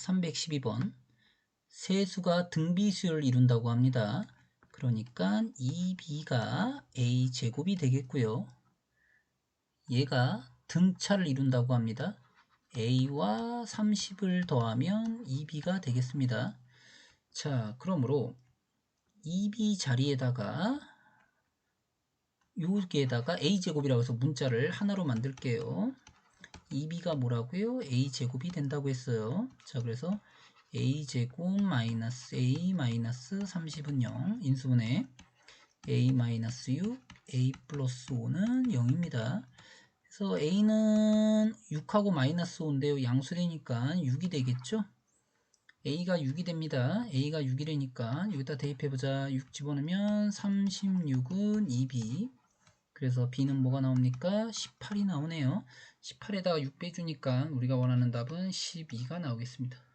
312번 세수가 등비수를 이룬다고 합니다. 그러니까 2b가 a제곱이 되겠고요. 얘가 등차를 이룬다고 합니다. a와 30을 더하면 2b가 되겠습니다. 자, 그러므로 2b 자리에다가 여기에다가 a제곱이라고 해서 문자를 하나로 만들게요. 2b가 뭐라고요? a제곱이 된다고 했어요. 자, 그래서 a제곱 마이너스 a 마이너스 30은 0 인수분해 a 마이너스 6 a 플러스 5는 0입니다. 그래서 a는 6하고 마이너스 5인데요. 양수되니까 6이 되겠죠? a가 6이 됩니다. a가 6이라니까 여기다 대입해보자. 6 집어넣으면 36은 2b 그래서 b는 뭐가 나옵니까? 18이 나오네요. 18에다가 6 빼주니까 우리가 원하는 답은 12가 나오겠습니다.